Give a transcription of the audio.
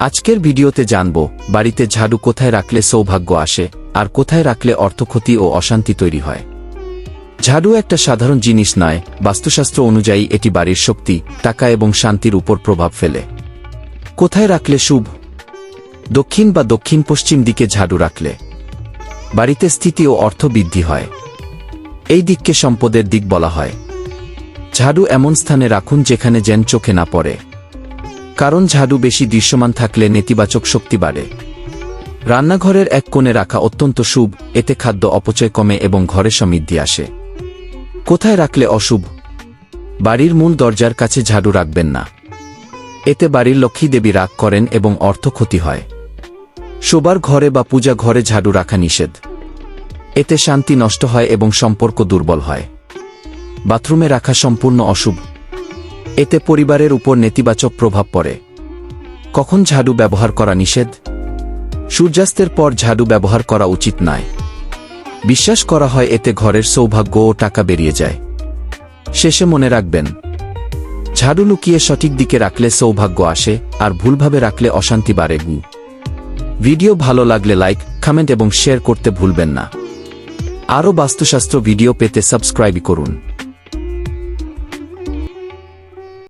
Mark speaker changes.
Speaker 1: আজকের ভিডিওতে জানব, বাড়িতে ঝাড়ু কোথায় রাখলে সৌভাগ্য আসে, আর কোথায় রাখলে অর্থক্ষতি ও অশান্তি তৈরি হয়। ঝাড়ু একটা সাধারণ জিনিস নয়, বাস্তুশাস্ত্র অনুযায়ী এটি বাড়ির শক্তি, টাকা এবং শান্তির উপর প্রভাব ফেলে। কোথায় রাখলে শুভ? দক্ষিণ বা দক্ষিণ পশ্চিম দিকে ঝাড়ু রাখলে। বাড়িতে স্থিতি ও অর্থ বৃদ্ধি হয়। এই দিককে সম্পদের দিক বলা হয়। ঝাড়ু এমন স্থানে রাখুন যেখানে যেন চোখে না পড়ে। কারণ ঝাড়ু বেশি দৃশ্যমান থাকলে নেতিবাচক শক্তি বাড়ে। রান্নাঘরের এক কোণে রাখা অত্যন্ত শুভ, এতে খাদ্য অপচয় কমে এবং ঘরে সমৃদ্ধি আসে। কোথায় রাখলে অশুভ? বাড়ির মূল দরজার কাছে ঝাড়ু রাখবেন না। এতে বাড়ির লক্ষ্মী দেবী রাগ করেন এবং অর্থ ক্ষতি হয়। শোবার ঘরে বা পূজা ঘরে ঝাড়ু রাখা নিষেধ। এতে শান্তি নষ্ট হয় এবং সম্পর্ক দুর্বল হয়। বাথরুমে রাখা সম্পূর্ণ অশুভ। এতে পরিবারের উপর নেতিবাচক প্রভাব পড়ে। কখন ঝাড়ু ব্যবহার করা নিষেধ? সূর্যাস্তের পর ঝাড়ু ব্যবহার করা উচিত নয়। বিশ্বাস করা হয় এতে ঘরের সৌভাগ্য ও টাকা বেরিয়ে যায়। শেষে মনে রাখবেন, ঝাড়ু লুকিয়ে সঠিক দিকে রাখলে সৌভাগ্য আসে আর ভুলভাবে রাখলে অশান্তি বাড়ে গু। ভিডিও ভালো লাগলে লাইক কমেন্ট এবং শেয়ার করতে ভুলবেন না। আরও বাস্তুশাস্ত্র ভিডিও পেতে সাবস্ক্রাইব করুন।